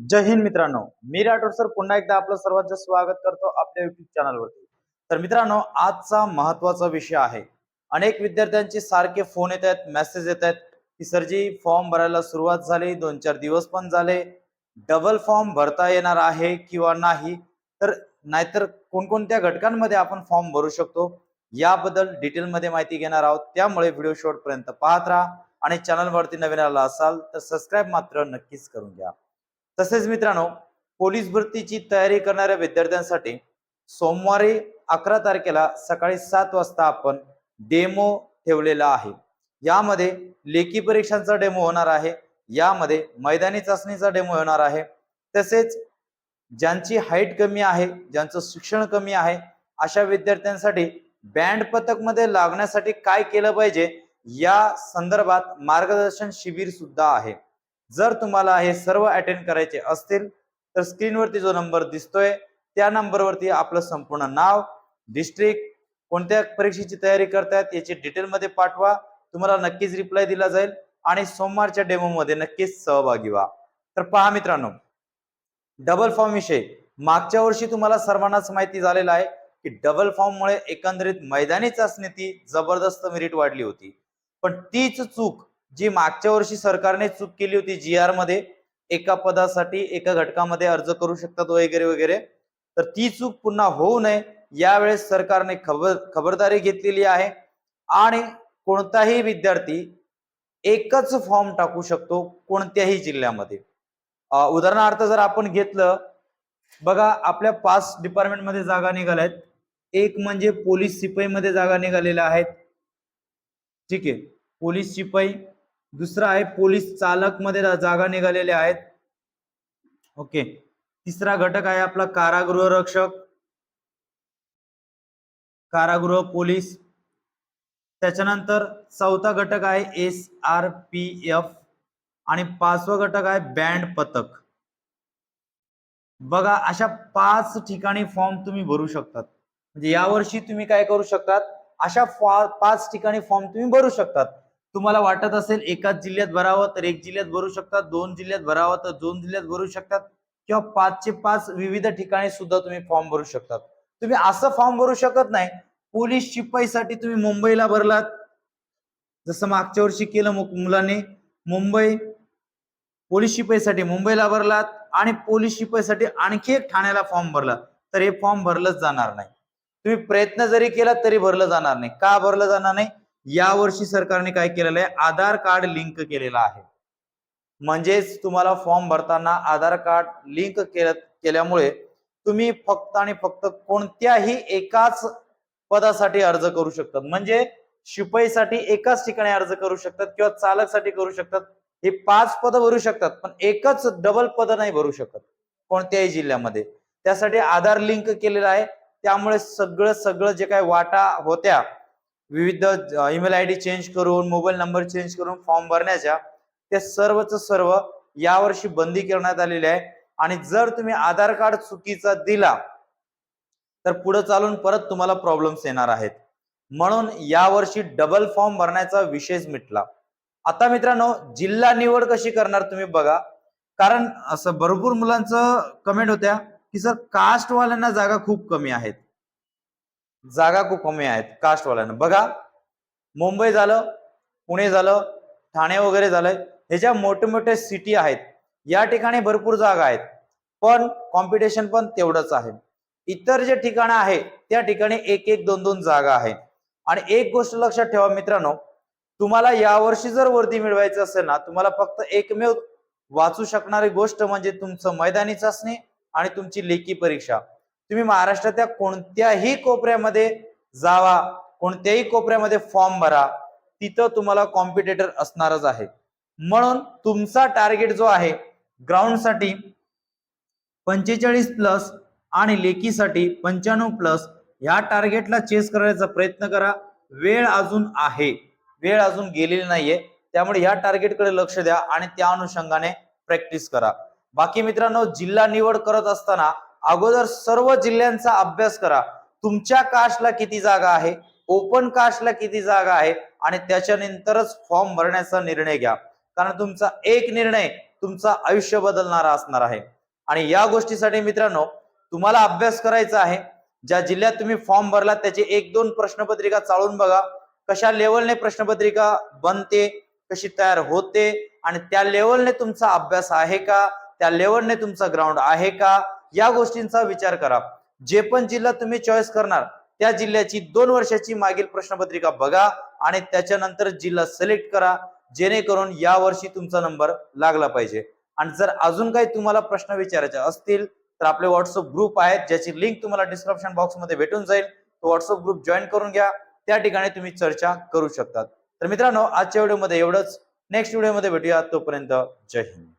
जय हिंद मित्रांनो. मी राठोड सर पुन्हा एकदा आपलं सर्वांचं स्वागत करतो आपल्या युट्यूब चॅनलवरती तर मित्रांनो आजचा महत्त्वाचा विषय आहे. अनेक विद्यार्थ्यांचे सारखे फोन येत आहेत मेसेज येत आहेत की सरजी फॉर्म भरायला सुरुवात झाली दोन चार दिवस पण झाले डबल फॉर्म भरता येणार आहे किंवा नाही? तर नाहीतर कोणकोणत्या घटकांमध्ये आपण फॉर्म भरू शकतो? याबद्दल डिटेलमध्ये माहिती घेणार आहोत. त्यामुळे व्हिडिओ शॉर्टपर्यंत पाहत राहा आणि चॅनलवरती नवीन आला असाल तर सबस्क्राईब मात्र नक्कीच करून घ्या. तसेच मित्रांनो पोलीस भरतीची तयारी करणाऱ्या विद्यार्थ्यांसाठी सोमवारी अकरा तारखेला सकाळी सात वाजता आपण डेमो ठेवलेला आहे. यामध्ये लेखी परीक्षांचा डेमो होणार आहे. यामध्ये मैदानी चाचणीचा डेमो होणार आहे. तसेच ज्यांची हाईट कमी आहे ज्यांचं शिक्षण कमी आहे अशा विद्यार्थ्यांसाठी बँड पथकमध्ये लागण्यासाठी काय केलं पाहिजे या संदर्भात मार्गदर्शन शिबिर सुद्धा आहे. जर तुम्हाला हे सर्व अटेंड करायचे असतील तर स्क्रीनवरती जो नंबर दिसतोय त्या नंबरवरती आपलं संपूर्ण नाव डिस्ट्रिक्ट कोणत्या परीक्षेची तयारी करतायत याची डिटेलमध्ये पाठवा. तुम्हाला नक्कीच रिप्लाय दिला जाईल आणि सोमवारच्या डेमो मध्ये नक्कीच सहभागी व्हा. तर पहा मित्रांनो डबल फॉर्म विषयी. मागच्या वर्षी तुम्हाला सर्वांनाच माहिती झालेला आहे की डबल फॉर्म मुळे एकंदरीत मैदानी चाचणी ती जबरदस्त मेरिट वाढली होती. पण तीच चूक जी मागच्या वर्षी सरकारने चूक केली होती जी आरमध्ये एका पदासाठी एका घटकामध्ये अर्ज करू शकतात वगैरे वगैरे तर ती चूक पुन्हा होऊ नये यावेळेस सरकारने खबर खबरदारी घेतलेली आहे. आणि कोणताही विद्यार्थी एकच फॉर्म टाकू शकतो कोणत्याही जिल्ह्यामध्ये. उदाहरणार्थ जर आपण घेतलं बघा आपल्या पाच डिपार्टमेंटमध्ये जागा निघाल्यात एक म्हणजे पोलीस सिपाईमध्ये जागा निघालेल्या आहेत. ठीक आहे. पोलीस शिपाई दुसरा आहे पोलीस चालकमध्ये जागा निघालेल्या आहेत. ओके. तिसरा घटक आहे आपला कारागृह रक्षक. कारागृह पोलीस. त्याच्यानंतर चौथा घटक आहे एस आर पी एफ आणि पाचवा घटक आहे बँड पथक. बघा अशा पाच ठिकाणी फॉर्म तुम्ही भरू शकतात. म्हणजे यावर्षी तुम्ही काय करू शकतात? अशा पाच ठिकाणी फॉर्म तुम्ही भरू शकतात. तुम्हाला वाटत असेल एकाच जिल्ह्यात भरावं तर एक जिल्ह्यात भरू शकतात दोन जिल्ह्यात भरावं तर दोन जिल्ह्यात भरू शकतात किंवा पाचशे पाच विविध ठिकाणी सुद्धा तुम्ही फॉर्म भरू शकतात. तुम्ही असं फॉर्म भरू शकत नाही. पोलीस शिपाईसाठी तुम्ही मुंबईला भरलात. जसं मागच्या वर्षी केलं मु- मुलांनी मुंबई पोलीस शिपाईसाठी मुंबईला भरलात आणि पोलीस शिपाईसाठी आणखी एक ठाण्याला फॉर्म भरला तर हे फॉर्म भरलंच जाणार नाही. तुम्ही प्रयत्न जरी केला तरी भरलं जाणार नाही. का भरलं जाणार नाही? यावर्षी सरकारने काय केलेलं आहे? आधार कार्ड लिंक केलेलं आहे. म्हणजेच तुम्हाला फॉर्म भरताना आधार कार्ड लिंक केल्यामुळे तुम्ही फक्त आणि फक्त कोणत्याही एकाच पदासाठी अर्ज करू शकतात. म्हणजे शिपाईसाठी एकाच ठिकाणी अर्ज करू शकतात किंवा चालकसाठी करू शकतात. हे पाच पद भरू शकतात पण एकच डबल पद नाही भरू शकत कोणत्याही जिल्ह्यामध्ये. त्यासाठी आधार लिंक केलेलं आहे. त्यामुळे सगळं सगळं जे काय वाटा होत्या विविध ईमेल आय डी चेंज करून मोबाईल नंबर चेंज करून फॉर्म भरण्याच्या ते सर्वच सर्व यावर्षी बंदी करण्यात आलेली आहे. आणि जर तुम्ही आधार कार्ड चुकीचा दिला तर पुढे चालून परत तुम्हाला प्रॉब्लेम्स येणार आहेत. म्हणून यावर्षी डबल फॉर्म भरण्याचा विशेष मिटला. आता मित्रांनो जिल्हा निवड कशी करणार तुम्ही बघा. कारण असं भरपूर मुलांचं कमेंट होत्या की सर कास्टवाल्यांना जागा खूप कमी आहेत. जागा खूप कमी आहेत कास्टवाल्यांना. बघा मुंबई झालं पुणे झालं ठाणे वगैरे झालंय. हे ज्या मोठे मोठे सिटी आहेत या ठिकाणी भरपूर जागा आहेत. पण कॉम्पिटिशन पण तेवढंच आहे. इतर जे ठिकाणं आहे त्या ठिकाणी एक एक दोन दोन जागा आहे आणि एक गोष्ट लक्षात ठेवा मित्रांनो तुम्हाला यावर्षी जर वर्दी मिळवायचं असेल ना तुम्हाला फक्त एकमेव वाचू शकणारी गोष्ट म्हणजे तुमचं मैदानी चाचणी आणि तुमची लेखी परीक्षा. तुम्ही महाराष्ट्राच्या कोणत्याही कोपऱ्यामध्ये जावा कोणत्याही कोपऱ्यामध्ये फॉर्म भरा तिथं तुम्हाला कॉम्पिटेटर असणारच आहे. म्हणून तुमचा टार्गेट जो आहे ग्राउंडसाठी पंचेचाळीस प्लस आणि लेकीसाठी पंच्याण्णव प्लस या टार्गेटला चेस करायचा प्रयत्न करा. वेळ अजून आहे. वेळ अजून गेलेली नाहीये. त्यामुळे या टार्गेटकडे लक्ष द्या आणि त्या अनुषंगाने प्रॅक्टिस करा. बाकी मित्रांनो जिल्हा निवड करत असताना अगोदर सर्व जिल्ह्यांचा अभ्यास करा. तुमच्या कास्टला किती जागा आहे? ओपन कास्टला किती जागा आहे? आणि त्याच्यानंतरच फॉर्म भरण्याचा निर्णय घ्या. कारण तुमचा एक निर्णय तुमचं आयुष्य बदलणारा असणार आहे. आणि या गोष्टीसाठी मित्रांनो तुम्हाला अभ्यास करायचा आहे. ज्या जिल्ह्यात तुम्ही फॉर्म भरला त्याचे एक दोन प्रश्नपत्रिका चाळून बघा. कशा लेवलने प्रश्नपत्रिका बनते कशी तयार होते आणि त्या लेवलने तुमचा अभ्यास आहे का? त्या लेवलने तुमचा ग्राउंड आहे का? या गोष्टींचा विचार करा. जे पण जिल्हा तुम्ही चॉईस करणार त्या जिल्ह्याची दोन वर्षाची मागील प्रश्नपत्रिका बघा आणि त्याच्यानंतर जिल्हा सिलेक्ट करा. जेणेकरून या वर्षी तुमचा नंबर लागला पाहिजे. आणि जर अजून काही तुम्हाला प्रश्न विचारायचे असतील तर आपले व्हॉट्सअप ग्रुप आहेत ज्याची लिंक तुम्हाला डिस्क्रिप्शन बॉक्समध्ये भेटून जाईल. तो व्हॉट्सअप ग्रुप जॉईन करून घ्या. त्या ठिकाणी तुम्ही चर्चा करू शकतात. तर मित्रांनो आजच्या व्हिडिओमध्ये एवढंच. नेक्स्ट व्हिडिओमध्ये भेटूया. तोपर्यंत जय हिंद.